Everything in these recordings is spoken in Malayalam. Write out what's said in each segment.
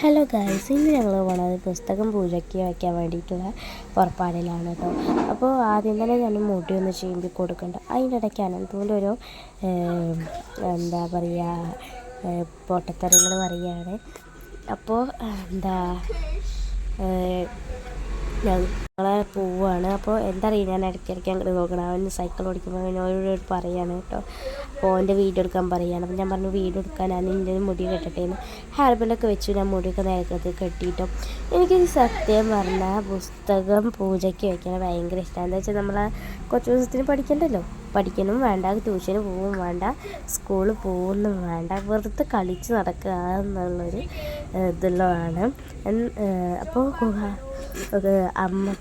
ഹലോ ഗൈസ് ഇന്ന് ഞങ്ങൾ പോണത് പുസ്തകം പൂജയ്ക്ക് വയ്ക്കാൻ വേണ്ടിയിട്ടുള്ള പുറപ്പാടിലാണ് കേട്ടോ അപ്പോൾ ആദ്യം തന്നെ ഞാൻ മുടി ഒന്ന് ചീമ്പി കൊടുക്കണ്ട. അതിന്റെ ഇടയ്ക്ക് അനന്തൂന്റെ ഒരു എന്താ പറയുക പൊട്ടത്തരങ്ങൾ പറയുകയാണ് അപ്പോൾ എന്താ ഞങ്ങളെ പോവാണ്. അപ്പോൾ എന്താ അറിയുക ഞാൻ ഇടയ്ക്കിടയ്ക്ക് അങ്ങോട്ട് നോക്കണം. അവൻ സൈക്കിൾ ഓടിക്കുമ്പോൾ അവനോട് പറയാണ് കേട്ടോ. അപ്പോൾ അവന്റെ വീഡിയോ എടുക്കാൻ പറയുകയാണ് അപ്പോൾ ഞാൻ പറഞ്ഞു വീഡിയോ എടുക്കാൻ ഞാൻ എന്റെ മുടി കെട്ടട്ടെ എന്ന് ഹെയർ വെച്ചു ഞാൻ മുടിയൊക്കെ നേരത്തെ കെട്ടിയിട്ടോ എനിക്ക് സത്യം പറഞ്ഞാൽ പുസ്തകം പൂജയ്ക്ക് വയ്ക്കാൻ ഭയങ്കര ഇഷ്ടമാണ് എന്താ വെച്ചാൽ നമ്മളെ കുറച്ച് ദിവസത്തിന് പഠിക്കണ്ടല്ലോ? പഠിക്കണം വേണ്ട ട്യൂഷന് പോവും വേണ്ട സ്കൂളിൽ പോകുന്നും വേണ്ട വെറുതെ കളിച്ച് നടക്കുക എന്നുള്ളൊരു ഇതുള്ളതാണ്. അപ്പോൾ അമ്മ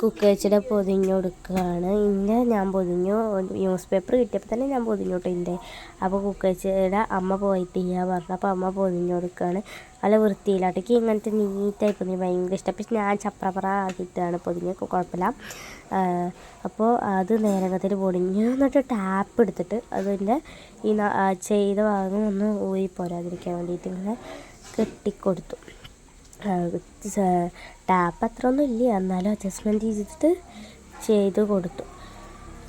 കുക്കച്ചിടെ പൊതിഞ്ഞു കൊടുക്കുകയാണ്. ഇന്നെ ഞാൻ പൊതിഞ്ഞു ന്യൂസ് പേപ്പർ കിട്ടിയപ്പോൾ തന്നെ ഞാൻ പൊതിഞ്ഞു കേട്ടോ ഇന്റെ അപ്പോൾ കുക്കച്ചിയുടെ അമ്മ പോയിട്ട് ചെയ്യാൻ പറഞ്ഞു. അപ്പോൾ അമ്മ പൊതിഞ്ഞു കൊടുക്കുകയാണ്. നല്ല വൃത്തിയിലാട്ടേക്ക് ഇങ്ങനത്തെ നീറ്റായി പൊതിഞ്ഞ് ഭയങ്കര ഇഷ്ടം. പക്ഷെ ഞാൻ ചപ്രപ്ര ആക്കിയിട്ടാണ് പൊതിഞ്ഞ്. കുഴപ്പമില്ല അപ്പോൾ അത് നേരകത്തിൽ പൊടിഞ്ഞു എന്നിട്ട് ടാപ്പ് എടുത്തിട്ട് അതിന്റെ ഈ ചെയ്ത ഭാഗം ഒന്ന് ഊരി പോരാതിരിക്കാൻ വേണ്ടിയിട്ട് ഇങ്ങനെ കെട്ടിക്കൊടുത്തു. ടാപ്പ് അത്ര ഒന്നും ഇല്ല. എന്നാലും അഡ്ജസ്റ്റ്മെന്റ് ചെയ്തിട്ട് ചെയ്ത് കൊടുത്തു.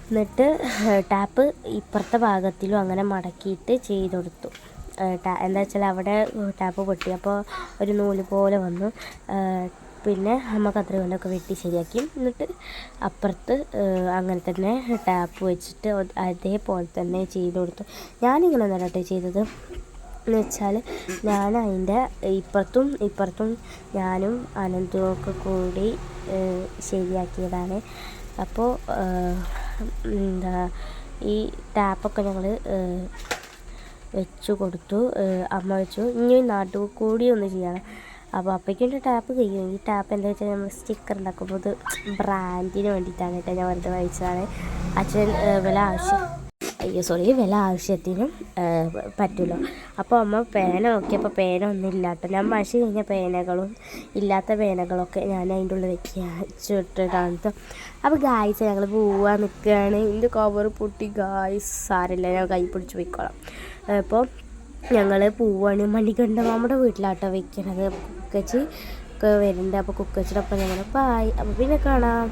എന്നിട്ട് ടാപ്പ് ഇപ്പുറത്തെ ഭാഗത്തിലും അങ്ങനെ മടക്കിയിട്ട് ചെയ്ത് കൊടുത്തു. എന്താ വെച്ചാൽ അവിടെ ടാപ്പ് പൊട്ടി. അപ്പോൾ ഒരു നൂൽ പോലെ വന്നു. പിന്നെ അമ്മ അത്ര കൊണ്ടൊക്കെ വെട്ടി ശരിയാക്കി. എന്നിട്ട് അപ്പുറത്ത് അങ്ങനെ തന്നെ ടാപ്പ് വെച്ചിട്ട് അതേപോലെ തന്നെ ചെയ്ത് കൊടുത്തു. ഞാനിങ്ങനെ ഒന്നല്ല ചെയ്തത്. എന്ന് വെച്ചാൽ ഞാൻ അതിന്റെ ഇപ്പുറത്തും ഇപ്പുറത്തും ഞാനും അനന്തും ഒക്കെ കൂടി ശരിയാക്കിയതാണ്. അപ്പോൾ എന്താ ഈ ടാപ്പൊക്കെ ഞങ്ങൾ വെച്ചു കൊടുത്തു അമ്മ വെച്ചു. ഇനി നാട്ടു കൂടി ഒന്ന് ചെയ്യണം. അപ്പോൾ അപ്പോഴേക്കും ടാപ്പ് കഴിയും. ഈ ടാപ്പ് എന്താ വെച്ചാൽ നമ്മൾ സ്റ്റിക്കർ ഉണ്ടാക്കുമ്പോൾ ഇത് ബ്രാൻഡിന് വേണ്ടിയിട്ടാണ് കേട്ടോ ഞാൻ വെറുതെ വായിച്ചതാണ് അച്ഛൻ വില ആവശ്യം അയ്യോ സോറി വില ആവശ്യത്തിനും പറ്റുമല്ലോ അപ്പോൾ അമ്മ പേന നോക്കിയപ്പോൾ പേന ഒന്നും ഇല്ലാട്ടോ ഞാൻ മഷി കഴിഞ്ഞ പേനകളും ഇല്ലാത്ത പേനകളൊക്കെ ഞാൻ അതിന്റെ ഉള്ളിൽ വെച്ചിട്ടാണ് ട്ടോ. അപ്പോൾ ഗായ്സ് ഞങ്ങൾ പോവാൻ നിൽക്കുകയാണ് എന്റെ കവർ പൊട്ടി ഗായ്സ് സാരില്ല ഞാൻ കൈ പിടിച്ച് പോയിക്കോളാം. അപ്പോൾ ഞങ്ങൾ പോവാണ്. മണികണ്ഠ മാമയുടെ വീട്ടിലാട്ടോ വെക്കണത്. കുക്കച്ചി ഒക്കെ വരുന്നുണ്ട്. അപ്പോൾ കുക്കച്ചിടപ്പം ഞങ്ങൾ പായ്. അപ്പോൾ പിന്നെ കാണാം.